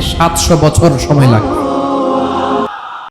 সাতশো বছর সময় লাগবে।